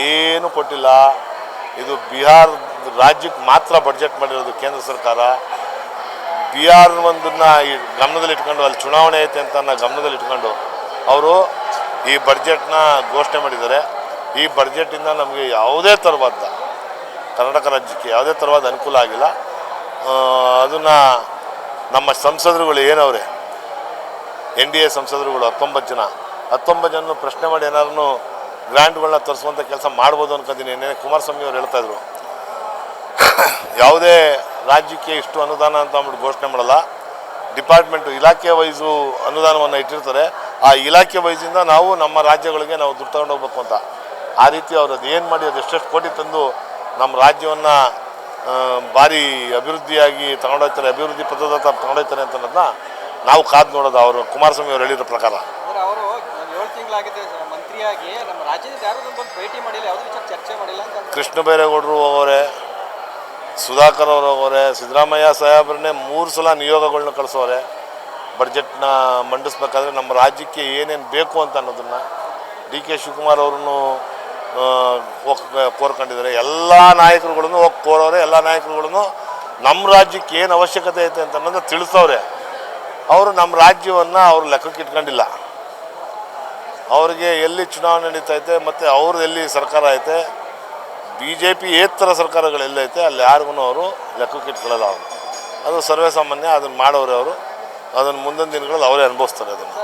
ಏನು ಕೊಟ್ಟಿಲ್ಲ. ಇದು ಬಿಹಾರ ರಾಜ್ಯಕ್ಕೆ ಮಾತ್ರ ಬಡ್ಜೆಟ್ ಮಾಡಿರೋದು ಕೇಂದ್ರ ಸರ್ಕಾರ. ಬಿಹಾರ ಒಂದನ್ನ ಈ ಗಮನದಲ್ಲಿ ಇಟ್ಕೊಂಡು ಅಲ್ಲಿ ಚುನಾವಣೆ ಐತೆ ಅಂತ ಗಮನದಲ್ಲಿ ಇಟ್ಕೊಂಡು ಅವರು ಈ ಬಡ್ಜೆಟ್ನ ಘೋಷಣೆ ಮಾಡಿದ್ದಾರೆ. ಈ ಬಡ್ಜೆಟಿಂದ ನಮಗೆ ಯಾವುದೇ ಥರವಾದ ಕರ್ನಾಟಕ ರಾಜ್ಯಕ್ಕೆ ಯಾವುದೇ ಥರವಾದ ಅನುಕೂಲ ಆಗಿಲ್ಲ. ಅದನ್ನು ನಮ್ಮ ಸಂಸದರುಗಳು ಏನವ್ರೆ? ಎನ್ ಡಿ ಎ ಸಂಸದರುಗಳು ಹತ್ತೊಂಬತ್ತು ಜನ. ಹತ್ತೊಂಬತ್ತು ಜನ ಪ್ರಶ್ನೆ ಮಾಡಿ ಏನಾದ್ರು ಗ್ರ್ಯಾಂಟ್ಗಳನ್ನ ತರಿಸುವಂಥ ಕೆಲಸ ಮಾಡ್ಬೋದು ಅನ್ಕೊಂತೀನಿ. ನಿನ್ನೆ ಕುಮಾರಸ್ವಾಮಿ ಅವ್ರು ಹೇಳ್ತಾ ಇದ್ರು. ಯಾವುದೇ ರಾಜ್ಯಕ್ಕೆ ಇಷ್ಟು ಅನುದಾನ ಅಂತ ಅಂದ್ಬಿಟ್ಟು ಘೋಷಣೆ ಮಾಡಲ್ಲ. ಡಿಪಾರ್ಟ್ಮೆಂಟು ಇಲಾಖೆ ವೈಸು ಅನುದಾನವನ್ನು ಇಟ್ಟಿರ್ತಾರೆ. ಆ ಇಲಾಖೆ ವೈಸಿಂದ ನಾವು ನಮ್ಮ ರಾಜ್ಯಗಳಿಗೆ ನಾವು ದುಡ್ಡು ತಗೊಂಡು ಹೋಗ್ಬೇಕು ಅಂತ. ಆ ರೀತಿ ಅವ್ರು ಅದು ಏನು ಮಾಡಿ, ಅದು ಎಷ್ಟೆಷ್ಟು ಕೋಟಿ ತಂದು ನಮ್ಮ ರಾಜ್ಯವನ್ನು ಭಾರಿ ಅಭಿವೃದ್ಧಿಯಾಗಿ ತಗೊಂಡೋಗ್ತಾರೆ, ಅಭಿವೃದ್ಧಿ ಪದ್ಧತಿ ತಗೊಂಡೋಗ್ತಾರೆ ಅಂತ ಅನ್ನೋದನ್ನ ನಾವು ಕಾದು ನೋಡೋದು ಅವರು, ಕುಮಾರಸ್ವಾಮಿ ಅವರು ಹೇಳಿರೋ ಪ್ರಕಾರ. ತಿಂಗಳಾಗಿದೆ ಮಂತ್ರಿಯಾಗಿ ನಮ್ಮ ಯಾರು ಭೇಟಿ ವಿಚಾರ ಚರ್ಚೆ ಮಾಡಿಲ್ಲ ಕೃಷ್ಣ ಬೈರೇಗೌಡರು ಹೋಗೋರೆ, ಸುಧಾಕರ್ ಅವರು ಹೋಗೋರೆ, ಸಿದ್ದರಾಮಯ್ಯ ಸಾಹೇಬ್ರನ್ನೇ ಮೂರು ಸಲ ನಿಯೋಗಗಳನ್ನ ಕಳಿಸೋರೆ. ಬಡ್ಜೆಟ್ನ ಮಂಡಿಸ್ಬೇಕಾದ್ರೆ ನಮ್ಮ ರಾಜ್ಯಕ್ಕೆ ಏನೇನು ಬೇಕು ಅಂತ ಅನ್ನೋದನ್ನು ಡಿ ಕೆ ಶಿವಕುಮಾರ್ ಅವ್ರನ್ನು ಕೋರ್ಕೊಂಡಿದ್ದಾರೆ. ಎಲ್ಲ ನಾಯಕರುಗಳನ್ನು ಹೋಗಿ ಕೋರೋರೆ, ಎಲ್ಲ ನಾಯಕರುಗಳನ್ನು ನಮ್ಮ ರಾಜ್ಯಕ್ಕೆ ಏನು ಅವಶ್ಯಕತೆ ಐತೆ ಅಂತ ಅನ್ನೋದನ್ನ ತಿಳಿಸೋರೆ ಅವರು ನಮ್ಮ ರಾಜ್ಯವನ್ನು ಅವರು ಲೆಕ್ಕಕ್ಕೆ ಇಟ್ಕೊಂಡಿಲ್ಲ ಅವ್ರಿಗೆ ಎಲ್ಲಿ ಚುನಾವಣೆ ನಡೀತೈತೆ ಮತ್ತು ಅವ್ರದ್ದು ಎಲ್ಲಿ ಸರ್ಕಾರ ಐತೆ? ಬಿ ಜೆ ಪಿ ಏತರ ಸರ್ಕಾರಗಳು ಎಲ್ಲೈತೆ ಅಲ್ಲಿ ಯಾರಿಗೂ ಅವರು ಲೆಕ್ಕಕ್ಕೆ ಇಟ್ಕೊಳ್ಳಲ್ಲ ಅವರು ಅದು ಸರ್ವೇ ಸಾಮಾನ್ಯ ಅದನ್ನು ಮಾಡೋರು ಅವರು. ಅದನ್ನು ಮುಂದಿನ ದಿನಗಳಲ್ಲಿ ಅವರೇ ಅನುಭವಿಸ್ತಾರೆ ಅದನ್ನು.